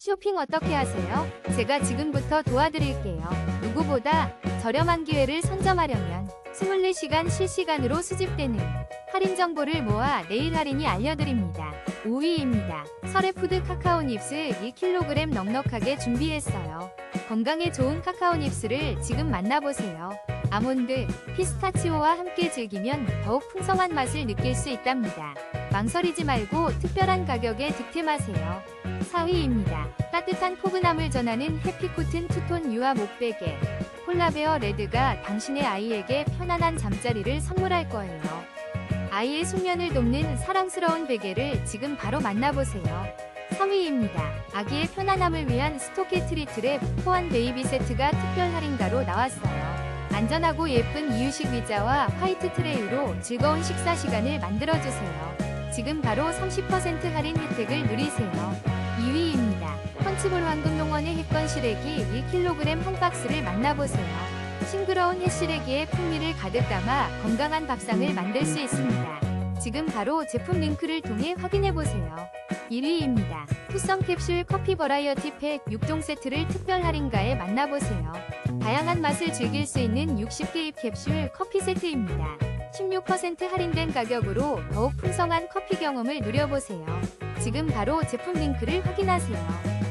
쇼핑 어떻게 하세요? 제가 지금부터 도와드릴게요. 누구보다 저렴한 기회를 선점하려면 24시간 실시간으로 수집되는 할인 정보를 모아 내일 할인이 알려드립니다. 5위입니다. 설해푸드 카카오 닙스 1kg 넉넉하게 준비했어요. 건강에 좋은 카카오 닙스를 지금 만나보세요. 아몬드, 피스타치오와 함께 즐기면 더욱 풍성한 맛을 느낄 수 있답니다. 망설이지 말고 특별한 가격에 득템하세요. 4위입니다. 따뜻한 포근함을 전하는 해피코튼 투톤 유아 목베개. 폴라베어 레드가 당신의 아이에게 편안한 잠자리를 선물할 거예요. 아이의 숙면을 돕는 사랑스러운 베개를 지금 바로 만나보세요. 3위입니다. 아기의 편안함을 위한 스토키 트리트랩 포한 베이비 세트가 특별 할인가로 나왔어요. 안전하고 예쁜 이유식 의자와 화이트 트레이로 즐거운 식사 시간을 만들어주세요. 지금 바로 30% 할인 혜택을 누리세요. 2위입니다. 펀치볼 황금농원의 햇건 시래기 1kg 한 박스를 만나보세요. 싱그러운 햇시래기의 풍미를 가득 담아 건강한 밥상을 만들 수 있습니다. 지금 바로 제품 링크를 통해 확인해보세요. 1위입니다. 투썸 캡슐 커피 버라이어티 팩 6종 세트를 특별 할인가에 만나보세요. 다양한 맛을 즐길 수 있는 60개입 캡슐 커피 세트입니다. 16% 할인된 가격으로 더욱 풍성한 커피 경험을 누려보세요. 지금 바로 제품 링크를 확인하세요.